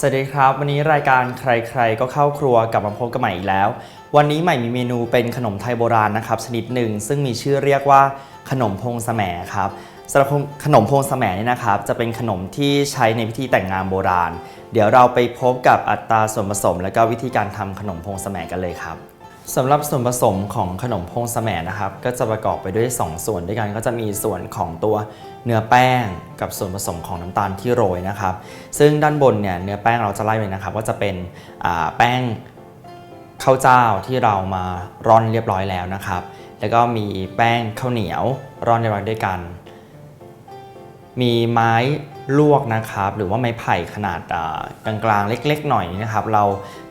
สวัสดีครับ วันนี้รายการใครๆ ก็เข้าครัวกลับมาพบกันใหม่อีกแล้ว วันนี้ใหม่มีเมนูเป็นขนมไทยโบราณนะครับ ชนิดหนึ่งซึ่งมีชื่อเรียกว่าขนมพงสแหมครับสำหรับขนมพงสแหมเนี่ยนะครับ จะเป็นขนมที่ใช้ในพิธีแต่งงานโบราณ เดี๋ยวเราไปพบกับอัตราส่วนผสม และก็วิธีการทำขนมพงสแหมกันเลยครับสำหรับส่วนผสมของขนมพงสแหมนะครับ ก็จะประกอบไปด้วย 2 ส่วนด้วยกันก็จะมีส่วนของตัว เนื้อแป้งกับส่วนผสมของน้ำตาลที่โรยนะครับ ซึ่งด้านบนเนี่ยเนื้อแป้งเราจะไล่เลยนะครับก็จะเป็นแป้งข้าวเจ้าที่เรามาร่อนเรียบร้อยแล้วนะครับ แล้วก็มีแป้งข้าวเหนียวร่อนเรียบร้อยด้วยกัน มีไม้ลวกนะครับ หรือว่าไม้ไผ่ขนาดกลางๆ เล็กๆ หน่อยนะครับ เรา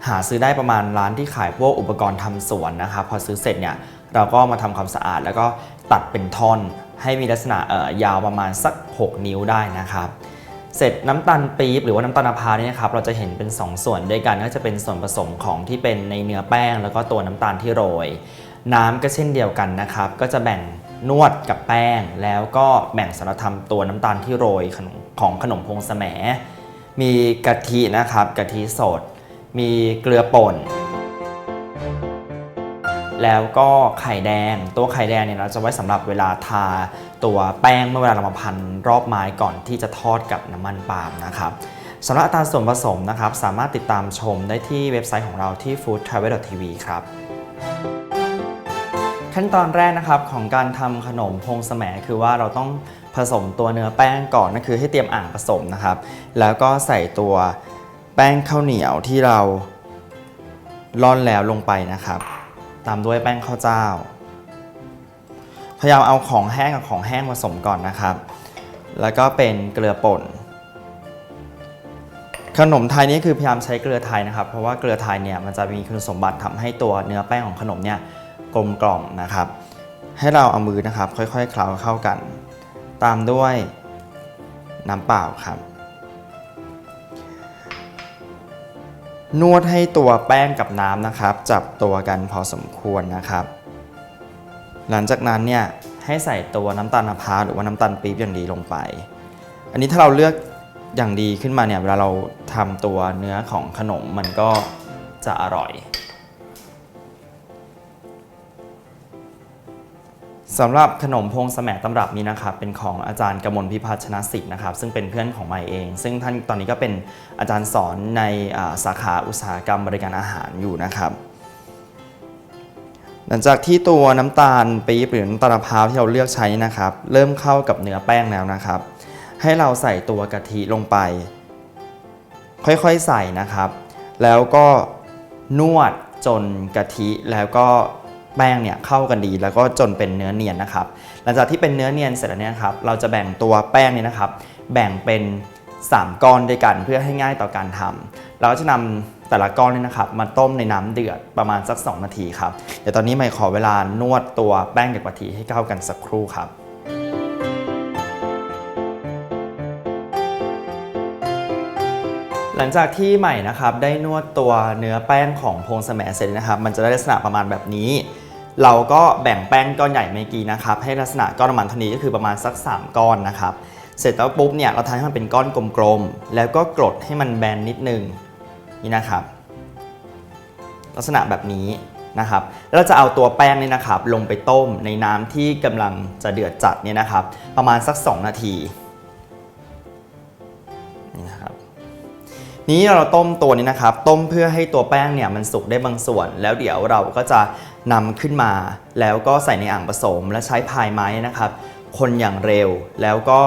หาซื้อได้ประมาณร้านที่ขายพวกอุปกรณ์ทำสวนนะครับ พอซื้อเสร็จเนี่ยเราก็มาทำความสะอาดแล้วก็ตัดเป็นท่อน ให้มีลักษณะยาวประมาณสัก 6 นิ้วได้นะครับเสร็จน้ำตาลปี๊บหรือว่าน้ำตาลมะพร้าวเนี่ยนะครับเราจะเห็นเป็น 2 ส่วนด้วยกันก็จะเป็นส่วนผสมของที่เป็นในเนื้อแป้ง แล้วก็ตัวน้ำตาลที่โรย น้ำก็เช่นเดียวกันนะครับ ก็จะแบ่งนวดกับแป้ง แล้วก็แบ่งสารธรรมตัวน้ำตาลที่โรยขนมของขนมพงแหมมีกะทินะครับกะทิสด มีเกลือป่น แล้วก็ไข่แดง ตัวไข่แดงเนี่ยเราจะไว้สำหรับเวลาทาตัวแป้งเมื่อเวลาเรามาพันรอบไม้ก่อนที่จะทอดกับน้ำมันปาล์มนะครับสำหรับอัตราส่วนผสมนะครับ สามารถติดตามชมได้ที่เว็บไซต์ของเราที่ foodtravel.tv ครับขั้นตอนแรกนะครับของการทำขนมพงสแหมคือว่าเราต้องผสมตัวเนื้อแป้งก่อนนั่นคือให้เตรียมอ่างผสมนะครับ แล้วก็ใส่ตัวแป้งข้าวเหนียวที่เราร่อนแล้วลงไปนะครับ ตามด้วยแป้งข้าวเจ้า พยายามเอาของแห้งกับของแห้งผสมก่อนนะครับ แล้วก็เป็นเกลือป่น ขนมไทยนี่คือพยายามใช้เกลือไทยนะครับ เพราะว่าเกลือไทยเนี่ยมันจะมีคุณสมบัติทำให้ตัวเนื้อแป้งของขนมเนี่ยกลมกล่อมนะครับ ให้เราเอามือนะครับ ค่อยๆ เคล้าเข้ากัน ตามด้วยน้ำเปล่าครับ นวดให้ตัวแป้งกับน้ำนะครับ จับตัวกันพอสมควรนะครับ หลังจากนั้นเนี่ยให้ใส่ตัวน้ำตาลมะพร้าวหรือว่าน้ำตาลปี๊บอย่างดีลงไป อันนี้ถ้าเราเลือกอย่างดีขึ้นมาเนี่ยเวลาเราทำตัวเนื้อของขนมมันก็จะอร่อย สำหรับขนมพงสแหมตำรับนี้นะครับเป็นของอาจารย์กมลพิพัฒน์ชนะสิทธิ์นะครับซึ่งเป็นเพื่อนของใหม่เอง ซึ่งท่านตอนนี้ก็เป็นอาจารย์สอนในสาขาอุตสาหกรรมบริการอาหารอยู่นะครับ หลังจากที่ตัวน้ำตาลปี๊บหรือน้ำตาลมะพร้าวที่เราเลือกใช้นะครับ เริ่มเข้ากับเนื้อแป้งแล้วนะครับ ให้เราใส่ตัวกะทิลงไป ค่อยๆใส่นะครับ แล้วก็นวดจนกะทิแล้วก็ แป้งเนี่ยเข้ากันดีแล้วก็จนเป็นเนื้อเนียนนะครับ หลังจากที่เป็นเนื้อเนียนเสร็จแล้วเนี่ยครับเราจะแบ่งตัวแป้งเนี่ยนะครับ แบ่งเป็น 3 ก้อนด้วยกันเพื่อให้ง่ายต่อการทำเราจะนำแต่ละก้อนเนี่ยนะครับมาต้มในน้ำเดือดประมาณสัก 2 นาทีครับเดี๋ยวตอนนี้ใหม่ขอเวลานวดตัวแป้งกับกะทิให้เข้ากันสักครู่ครับหลังจากที่ใหม่นะครับได้นวดตัวเนื้อแป้งของพงสแหมเสร็จนะครับ มันจะได้ลักษณะประมาณแบบนี้ เราก็แบ่งแป้งก้อนใหญ่เมื่อกี้นะครับ ให้ลักษณะก้อนประมาณเท่านี้ก็คือประมาณสัก 3 ก้อนนะครับ เสร็จแล้วปุ๊บเนี่ยเราทำให้มันเป็นก้อนกลมๆ แล้วก็กรดให้มันแบนนิดนึงนี่นะครับ ลักษณะแบบนี้นะครับแล้วเราจะเอาตัวแป้งนี่นะครับลงไปต้มในน้ำที่กำลังจะเดือดจัดเนี่ยนะครับ ประมาณสัก 2 นาทีนี่นะครับนี้เราต้มตัวนี้นะครับ ต้มเพื่อให้ตัวแป้งเนี่ยมันสุกได้บางส่วน แล้วเดี๋ยวเราก็จะ นำขึ้นมาแล้วก็ใส่ในอ่างผสม และใช้พายไม้นะครับ คนอย่างเร็วแล้วก็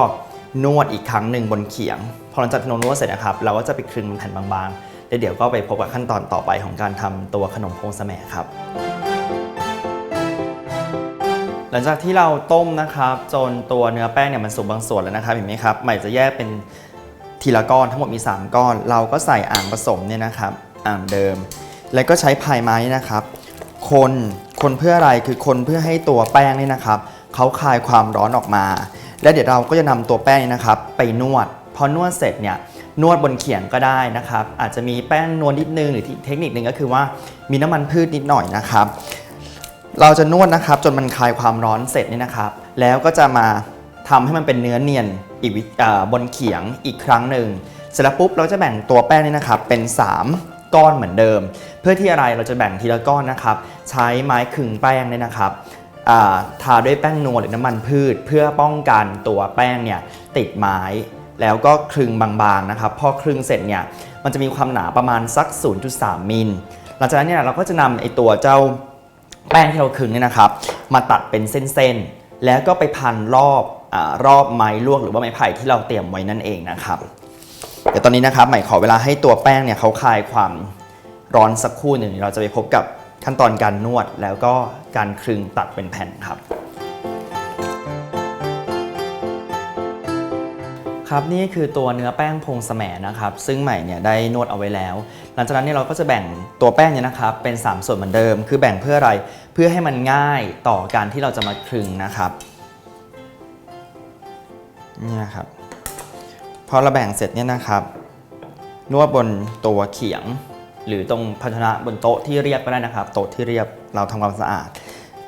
นวดอีกครั้งหนึ่งบนเขียง พอหลังจากที่นวดเสร็จนะครับ เราก็จะไปคลึงแผ่นบางๆแล้วเดี๋ยวก็ไปพบกับขั้นตอนต่อไปของการทำตัวขนมพงสแหมครับ หลังจากที่เราต้มนะครับ จนตัวเนื้อแป้งเนี่ยมันสุกบางส่วนแล้วนะครับเห็นไหมครับใหม่จะแยกเป็นทีละก้อนทั้งหมดมี 3 ก้อน เราก็ใส่อ่างผสมเนี่ยนะครับอ่างเดิม แล้วก็ใช้พายไม้นะครับ คนคนเพื่ออะไรคือคนเพื่อให้ตัวแป้งนี่นะครับเขาคลายความร้อนออกมา แล้วเดี๋ยวเราก็จะนำตัวแป้งนี่นะครับ ไปนวด พอนวดเสร็จเนี่ยนวดบนเขียงก็ได้นะครับ อาจจะมีแป้งนวลนิดนึงหรือเทคนิคนึงก็คือว่ามีน้ำมันพืชนิดหน่อยนะครับ เราจะนวดนะครับจนมันคลายความร้อนเสร็จนี่นะครับ แล้วก็จะมาทำให้มันเป็นเนื้อเนียนอีกอบนเขียงอีกครั้งหนึ่งเสร็จแล้วปุ๊บเราจะแบ่งตัวแป้งนี่นะครับเป็น 3 ก้อนเหมือนเดิม เพื่อที่อะไรเราจะแบ่งทีละก้อนนะครับ ใช้ไม้ขึงแป้งเนี่ยนะครับทาด้วยแป้งนัวหรือน้ำมันพืช เพื่อป้องกันตัวแป้งเนี่ยติดไม้ แล้วก็คลึงบางๆนะครับพอคลึงเสร็จเนี่ยมันจะมีความหนาประมาณสัก 0.3 มิลหลังจากนั้นเนี่ยเราก็จะนำไอตัวเจ้าแป้งที่เราคลึงเนี่ยนะครับ มาตัดเป็นเส้นๆ แล้วก็ไปพันรอบอรอบไม้ลวกหรือว่าไม้ไผ่ที่เราเตรียมไว้นั่นเองนะครับ เดี๋ยวตอนนี้นะครับใหม่ขอเวลาให้ตัวแป้งเนี่ยเขาคลายความร้อนสักครู่หนึ่งเราจะไปพบกับ ขั้นตอนการนวดแล้วก็การคลึงตัดเป็นแผ่นครับ ครับนี่คือตัวเนื้อแป้งพงสแหมนะครับ ซึ่งใหม่เนี่ยได้นวดเอาไว้แล้ว หลังจากนั้นเนี่ยเราก็จะแบ่งตัวแป้งเนี่ยนะครับเป็น 3 ส่วนเหมือนเดิม คือแบ่งเพื่ออะไรเพื่อให้มันง่ายต่อการที่เราจะมาคลึงนะครับนี่นะครับพอเราแบ่งเสร็จเนี่ยนะครับ นวดบนตัวเขียง หรือตรงภาชนะบนโต๊ะที่เรียบก็ได้นะครับ โต๊ะที่เรียบเราทำความสะอาด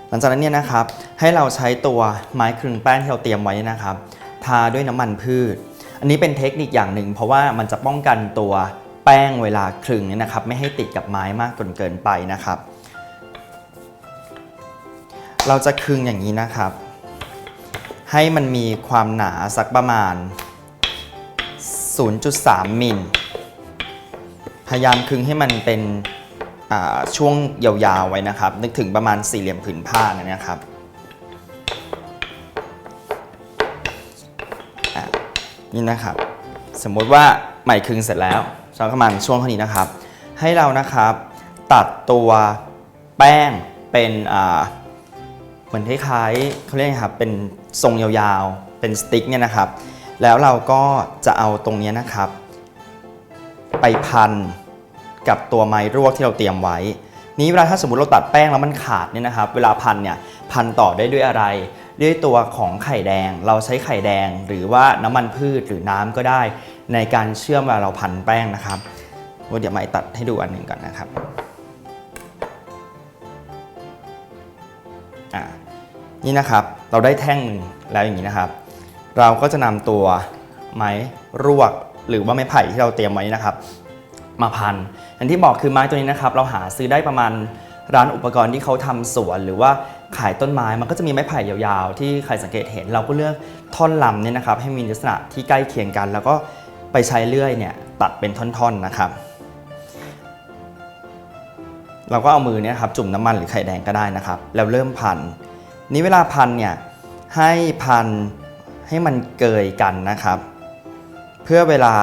หลังจากนั้นเนี่ยนะครับให้เราใช้ตัวไม้คลึงแป้งที่เราเตรียมไว้นะครับ ทาด้วยน้ำมันพืช อันนี้เป็นเทคนิคอย่างหนึ่ง เพราะว่ามันจะป้องกันตัวแป้งเวลาคลึงเนี่ยนะครับ ไม่ให้ติดกับไม้มากจนเกินไปนะครับ เราจะคลึงอย่างนี้นะครับ ให้มันมีความหนาสักประมาณ 0.3มิล พยายามคึงให้มันเป็นช่วงยาวๆไว้นะครับ นึกถึงประมาณสี่เหลี่ยมผืนผ้านะครับนี่นะครับ สมมติว่าใหม่คึงเสร็จแล้วสักประมาณช่วงเท่านี้นะครับ ให้เรานะครับตัดตัวแป้งเป็นเหมือนคล้ายๆเขาเรียกไงครับเป็นทรงยาวๆเป็นสติ๊กเนี่ยนะครับ แล้วเราก็จะเอาตรงนี้นะครับ ไปพัน กับตัวไม้รวกที่เราเตรียมไว้ นี้เวลาถ้าสมมติเราตัดแป้งแล้วมันขาดเนี่ยนะครับ เวลาพันเนี่ยพันต่อได้ด้วยอะไรด้วยตัวของไข่แดง เราใช้ไข่แดงหรือว่าน้ำมันพืชหรือน้ำก็ได้ ในการเชื่อมเวลาเราพันแป้งนะครับเดี๋ยวไม่ตัดให้ดูอันหนึ่งก่อนนะครับอ่านี่นะครับเราได้แท่งหนึ่งแล้วอย่างนี้นะครับ เราก็จะนำตัวไม้รวกหรือว่าไม้ไผ่ที่เราเตรียมไว้นะครับ พัน อย่างที่บอกคือไม้ตัวนี้นะครับเราหาซื้อได้ประมาณร้านอุปกรณ์ที่เขาทำสวนหรือว่าขายต้นไม้มันก็จะมีไม้ไผ่ยาวๆ ที่ใครสังเกตเห็น เราก็เลือกท่อนลำเนี่ยนะครับให้มีลักษณะที่ใกล้เคียงกัน แล้วก็ไปใช้เลื่อยเนี่ยตัดเป็นท่อนๆนะครับ เราก็เอามือเนี่ยครับจุ่มน้ำมันหรือไข่แดงก็ได้นะครับ แล้วเริ่มพัน นี้เวลาพันเนี่ยให้พันให้มันเกยกันนะครับ เพื่อเวลา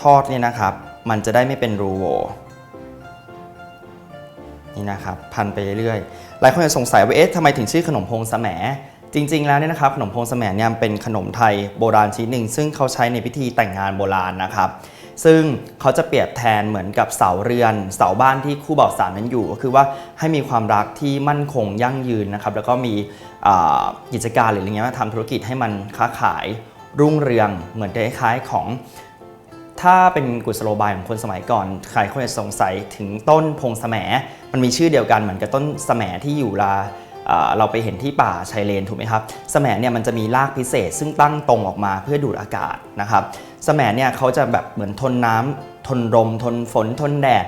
ทอดเนี่ยนะครับ มันจะได้ไม่เป็นรูโหว่นี่นะครับพันไปเรื่อยๆ หลายคนจะสงสัยว่าเอ๊ะทำไมถึงชื่อขนมพงสแหมจริง ๆ แล้วเนี่ยนะครับขนมพงสแหมเนี่ยเป็นขนมไทยโบราณชนิดหนึ่ง ซึ่งเขาใช้ในพิธีแต่งงานโบราณนะครับ ซึ่งเขาจะเปรียบแทนเหมือนกับเสาเรือน เสาบ้านที่คู่บ่าวสาวนั้นอยู่ ก็คือว่าให้มีความรักที่มั่นคงยั่งยืนนะครับ แล้วก็มีกิจการหรืออะไรเงี้ยมาทำธุรกิจให้มันค้าขายรุ่งเรืองเหมือนคล้ายๆของ ถ้าเป็นกุศโลบายของคนสมัยก่อนใครคนจะสงสัยถึงต้นพงสแหมมันมีชื่อเดียวกันเหมือนกับต้นสแหมที่อยู่ลาเราไปเห็นที่ป่าชายเลนถูกไหมครับสแหมเนี่ยมันจะมีรากพิเศษ ซึ่งตั้งตรงออกมาเพื่อดูดอากาศนะครับสแหมเนี่ยเขาจะแบบเหมือนทนน้ำทนลมทนฝนทนแดด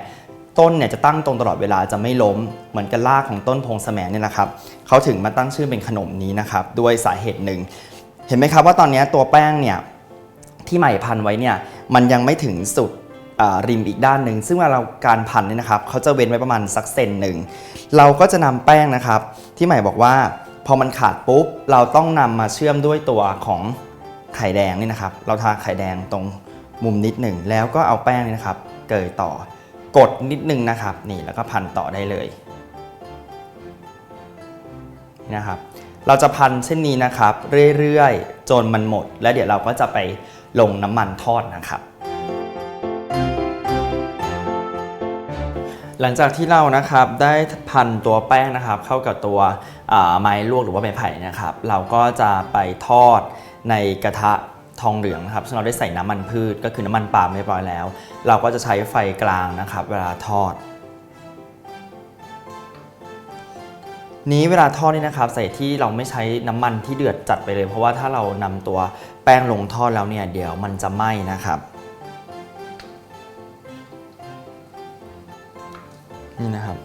ต้นเนี่ยจะตั้งตรงตลอดเวลาจะไม่ล้ม เหมือนกับรากของต้นพงสแหมเนี่ยนะครับ เขาถึงมาตั้งชื่อเป็นขนมนี้นะครับด้วยสาเหตุหนึ่ง เห็นไหมครับว่าตอนนี้ตัวแป้งเนี่ยที่ใหม่พันไว้เนี่ย มันยังไม่ถึงสุดริมอีกด้านหนึ่งซึ่งเวลาเราการพันเนี่ยนะครับเขาจะเว้นไว้ประมาณสักเซนหนึ่งเราก็จะนำแป้งนะครับ ที่หม่บอกว่า พอมันขาดปุ๊บเราต้องนำมาเชื่อมด้วยตัวของไข่แดงนี่นะครับ เราทาไข่แดงตรงมุมนิดหนึ่งแล้วก็เอาแป้งนี่นะครับ เกยต่อกดนิดนึงนะครับ นี่แล้วก็พันต่อได้เลยนนะครับ เราจะพันเช่นนี้นะครับ เรื่อยๆจนมันหมด แล้วเดี๋ยวเราก็จะไป ลงน้ำมันทอดนะครับ หลังจากที่เรานะครับได้พันตัวแป้งนะครับ เข้ากับตัวไม้ลวกหรือว่าไม้ไผ่นะครับ เราก็จะไปทอดในกระทะทองเหลืองนะครับซึ่งเราได้ใส่น้ำมันพืชก็คือน้ำมันปาล์มเรียบร้อยแล้ว เราก็จะใช้ไฟกลางนะครับ เวลาทอด นี้เวลาทอดนี่นะครับใส่ที่เราไม่ใช้น้ำมันที่เดือดจัดไปเลย เพราะว่าถ้าเรานำตัวแป้งลงทอดแล้วเนี่ยเดี๋ยวมันจะไหม้นะครับนี่นะครับ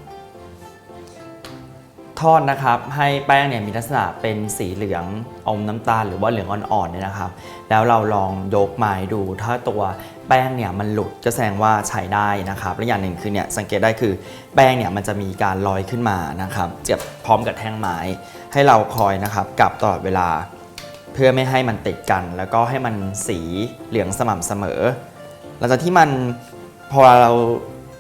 ทอดนะครับให้แป้งเนี่ยมีลักษณะเป็นสีเหลืองอมน้ำตาล หรือว่าเหลืองอ่อนๆเนี่ยนะครับ แล้วเราลองยกไม้ดูถ้าตัว ป้งเนี่ยมันหลุดก็แสดงว่าใช้ได้นะครับและอย่างหนึ่งคือเนี่ยสังเกตได้คือแป้งเนี่ยมันจะมีการลอยขึ้นมานะครับเจียบพร้อมกับแท่งไม้ให้เราคอยนะครับกลับตลอดเวลา เพื่อไม่ให้มันติดกัน แล้วก็ให้มันสีเหลืองสม่ำเสมอ หลังจากที่มันพอเรา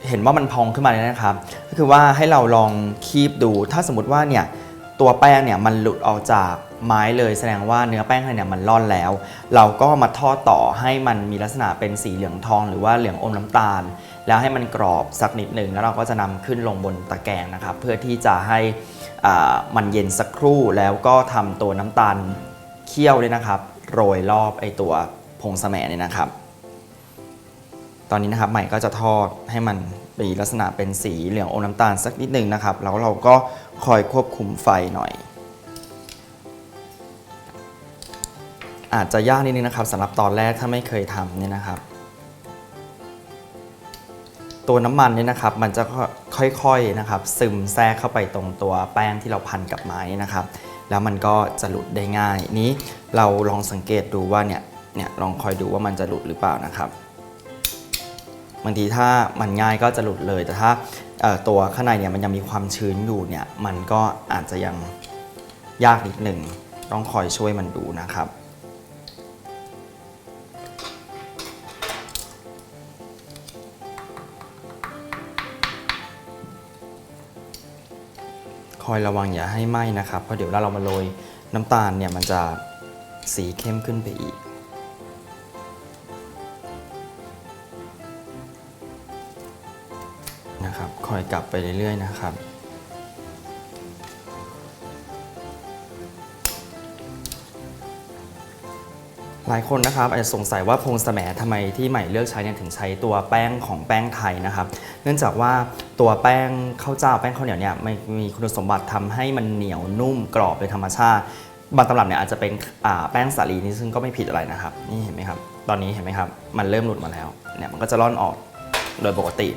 เห็นว่ามันพองขึ้นมาเนี่ยนะครับ ก็คือว่าให้เราลองคีบดูถ้าสมมติว่าเนี่ย ตัวแป้งเนี่ยมันหลุดออกจากไม้เลยแสดงว่าเนื้อแป้งเนี่ยมันร่อนแล้ว เราก็มาทอดต่อให้มันมีลักษณะเป็นสีเหลืองทอง หรือว่าเหลืองอมน้ำตาล แล้วให้มันกรอบสักนิดหนึ่งแล้วเราก็จะนำขึ้นลงบนตะแกรงนะครับ เพื่อที่จะให้อ่ามันเย็นสักครู่แล้วก็ทำตัวน้ำตาลเคี่ยวเนี่ยนะครับ โรยรอบไอตัวผงสแหมเนี่ยนะครับ ตอนนี้นะครับใหม่ก็จะทอดให้มันมีลักษณะเป็นสีเหลืองอมน้ำตาลสักนิดหนึ่งนะครับ แล้วเราก็คอยควบคุมไฟหน่อย อาจจะยากนิดนึงนะครับสำหรับตอนแรกถ้าไม่เคยทำเนี่ยนะครับ ตัวน้ำมันเนี่ยนะครับ มันจะค่อยๆนะครับ ซึมแทรกเข้าไปตรงตัวแป้งที่เราพันกับไม้นะครับ แล้วมันก็จะหลุดได้ง่าย นี้เราลองสังเกตดูว่าเนี่ยเนี่ยลองคอยดูว่ามันจะหลุดหรือเปล่านะครับ บางทีถ้ามันง่ายก็จะหลุดเลย แต่ถ้าตัวข้างในเนี่ยมันยังมีความชื้นอยู่เนี่ยมันก็อาจจะยังยากนิดหนึ่งต้องคอยช่วยมันดูนะครับคอยระวังอย่าให้ไหม้นะครับ เพราะเดี๋ยวเรามาโรยน้ำตาลเนี่ยมันจะสีเข้มขึ้นไปอีก นะครับ คอยกลับไปเรื่อยๆนะครับ หลายคนนะครับอาจจะสงสัยว่าพงสแหมทำไมที่ใหม่เลือกใช้เนี่ยถึงใช้ตัวแป้งของแป้งไทยนะครับ เนื่องจากว่าตัวแป้งข้าวเจ้าแป้งข้าวเหนียวเนี่ยมันมีคุณสมบัติทำให้มันเหนียวนุ่มกรอบโดยธรรมชาติบางตำรับเนี่ยอาจจะเป็นแป้งสาลีนี่ซึ่งก็ไม่ผิดอะไรนะครับ นี่เห็นไหมครับ ตอนนี้เห็นไหมครับ มันเริ่มหลุดมาแล้วเนี่ยมันก็จะร่อนออกโดยปกติ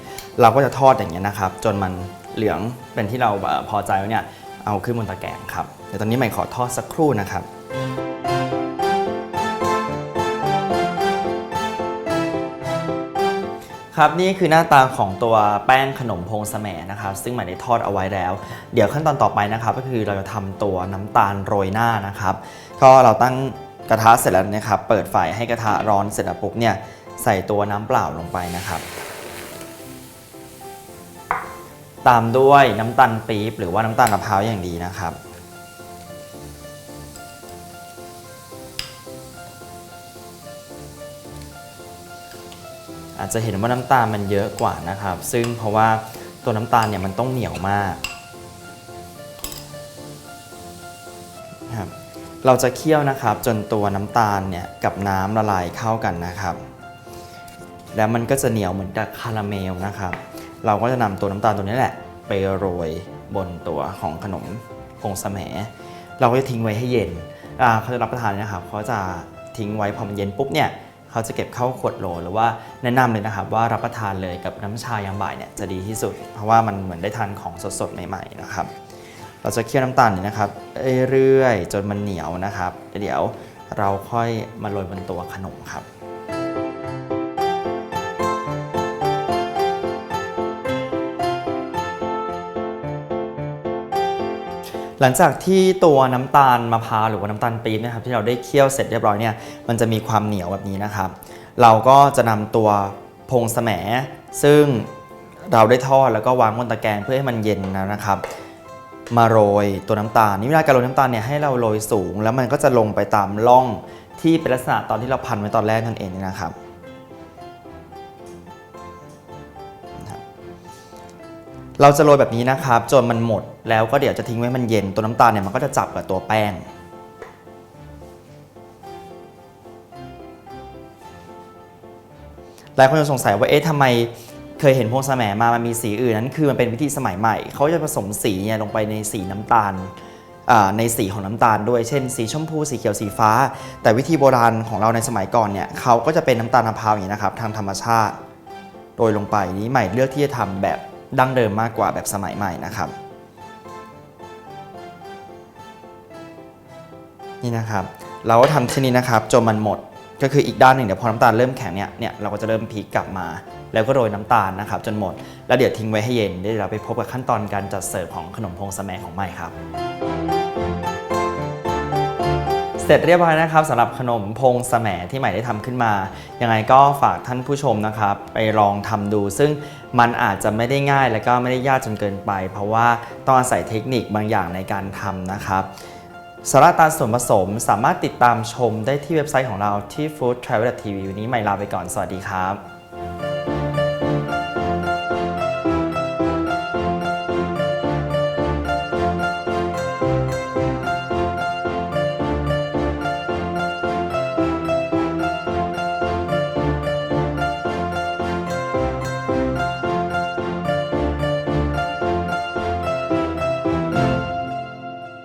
เราก็จะทอดอย่างเงี้ยนะครับ จนมันเหลืองเป็นที่เราพอใจแล้วเนี่ยเอาขึ้นบนตะแกรงครับเดี๋ยวตอนนี้ใหม่ขอทอดสักครู่นะครับครับนี่คือหน้าตาของตัวแป้งขนมพงสะแหมนะครับ ซึ่งหมายได้ทอดเอาไว้แล้ว เดี๋ยวขั้นตอนต่อไปนะครับ ก็คือเราจะทำตัวน้ำตาลโรยหน้านะครับ ก็เราตั้งกระทะเสร็จแล้วนะครับ เปิดไฟให้กระทะร้อนเสร็จแล้วปุ๊บเนี่ยใส่ตัวน้ำเปล่าลงไปนะครับ ตามด้วยน้ำตาลปี๊บหรือว่าน้ำตาลมะพร้าวอย่างดีนะครับ อาจจะเห็นว่าน้ำตาลมันเยอะกว่านะครับ ซึ่งเพราะว่าตัวน้ำตาลเนี่ยมันต้องเหนียวมากนะครับเราจะเคี่ยวนะครับ จนตัวน้ำตาลเนี่ยกับน้ำละลายเข้ากันนะครับ แล้วมันก็จะเหนียวเหมือนกับคาราเมลนะครับ เราก็จะนำตัวน้ำตาลตัวนี้แหละ ไปโรยบนตัวของขนมผงสะแหมเราก็จะทิ้งไว้ให้เย็นเขาจะรับประทานนะครับเขาจะทิ้งไว้พอมันเย็นปุ๊บเนี่ยเขาจะเก็บเข้าขวดโหลหรือว่าแนะนำเลยนะครับว่ารับประทานเลยกับน้ำชายามบ่ายเนี่ยจะดีที่สุด เพราะว่ามันเหมือนได้ทานของสดๆใหม่ๆนะครับเราจะเคี่ยวน้ำตาลนี่นะครับเรื่อยๆจนมันเหนียวนะครับ เดี๋ยวเราค่อยมาโรยบนตัวขนมครับ หลังจากที่ตัวน้ำตาลมะพร้าวหรือว่าน้ำตาลปี๊บนะครับที่เราได้เคี่ยวเสร็จเรียบร้อยเนี่ยมันจะมีความเหนียวแบบนี้นะครับ เราก็จะนำตัวพงแหมซึ่งเราได้ทอดแล้วก็วางบนตะแกรงเพื่อให้มันเย็นนะครับ มาโรยตัวน้ำตาลนี่เวลาการโรยน้ำตาลเนี่ยให้เราโรยสูง แล้วมันก็จะลงไปตามร่องที่เป็นลักษณะตอนที่เราพันไว้ตอนแรกนั่นเองนะครับ เราจะโรยแบบนี้นะครับ จนมันหมดแล้วก็เดี๋ยวจะทิ้งไว้มันเย็นตัวน้ำตาลเนี่ยมันก็จะจับกับตัวแป้ง หลายคนจะสงสัยว่าเอ๊ะทำไมเคยเห็นพวงแหมมา มันมีสีอื่นนั้นคือมันเป็นวิธีสมัยใหม่ เขาจะผสมสีเนี่ยลงไปในสีน้ำตาลในสีของน้ำตาลด้วย เช่น สีชมพู สีเขียว สีฟ้า แต่วิธีโบราณของเราในสมัยก่อนเนี่ยเขาก็จะเป็นน้ำตาลมะพร้าวอย่างนี้นะครับ ทางธรรมชาติโรยลงไปนี้ใหม่เลือกที่จะทำแบบ ดั้งเดิมมากกว่าแบบสมัยใหม่นะครับ นี่นะครับ เราก็ทำเช่นนี้นะครับจนมันหมดก็คืออีกด้านหนึ่งเดี๋ยวพอน้ำตาลเริ่มแข็งเนี่ยเนี่ยเราก็จะเริ่มพลิกกลับมา แล้วก็โรยน้ำตาลนะครับ จนหมด แล้วเดี๋ยวทิ้งไว้ให้เย็นเดี๋ยวเราไปพบกับขั้นตอนการจัดเสิร์ฟของขนมพงสแมของใหม่ครับ เสร็จเรียบร้อยนะครับสำหรับขนมพงสแหมที่ใหม่ได้ทำขึ้นมา ยังไงก็ฝากท่านผู้ชมนะครับ ไปลองทำดู ซึ่งมันอาจจะไม่ได้ง่ายและก็ไม่ได้ยากจนเกินไป เพราะว่าต้องอาศัยเทคนิคบางอย่างในการทำนะครับสาระตามส่วนผสมสามารถติดตามชมได้ที่เว็บไซต์ของเราที่ Food Travel TV วันนี้ใหม่ลาไปก่อนสวัสดีครับ